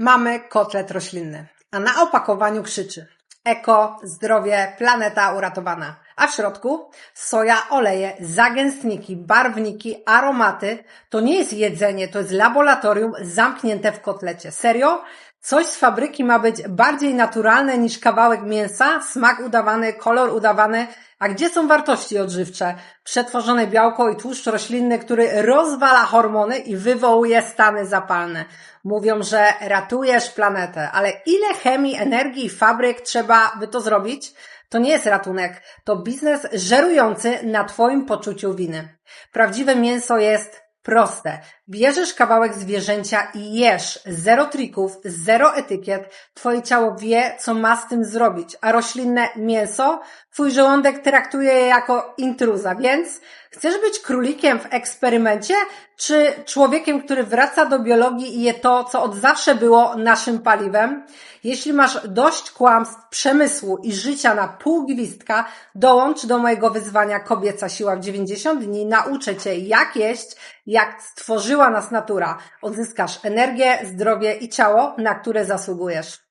Mamy kotlet roślinny, a na opakowaniu krzyczy eko, zdrowie, planeta uratowana. A w środku soja, oleje, zagęstniki, barwniki, aromaty. To nie jest jedzenie, to jest laboratorium zamknięte w kotlecie. Serio? Coś z fabryki ma być bardziej naturalne niż kawałek mięsa, smak udawany, kolor udawany. A gdzie są wartości odżywcze? Przetworzone białko i tłuszcz roślinny, który rozwala hormony i wywołuje stany zapalne. Mówią, że ratujesz planetę, ale ile chemii, energii i fabryk trzeba, by to zrobić? To nie jest ratunek, to biznes żerujący na Twoim poczuciu winy. Prawdziwe mięso jest Proste. Bierzesz kawałek zwierzęcia i jesz. Zero trików, zero etykiet. Twoje ciało wie, co ma z tym zrobić. A roślinne mięso, twój żołądek traktuje je jako intruza. Więc chcesz być królikiem w eksperymencie, czy człowiekiem, który wraca do biologii i je to, co od zawsze było naszym paliwem? Jeśli masz dość kłamstw, przemysłu i życia na pół gwizdka, dołącz do mojego wyzwania Kobieca Siła w 90 dni. Nauczę Cię, jak jeść, jak stworzyła nas natura. Odzyskasz energię, zdrowie i ciało, na które zasługujesz.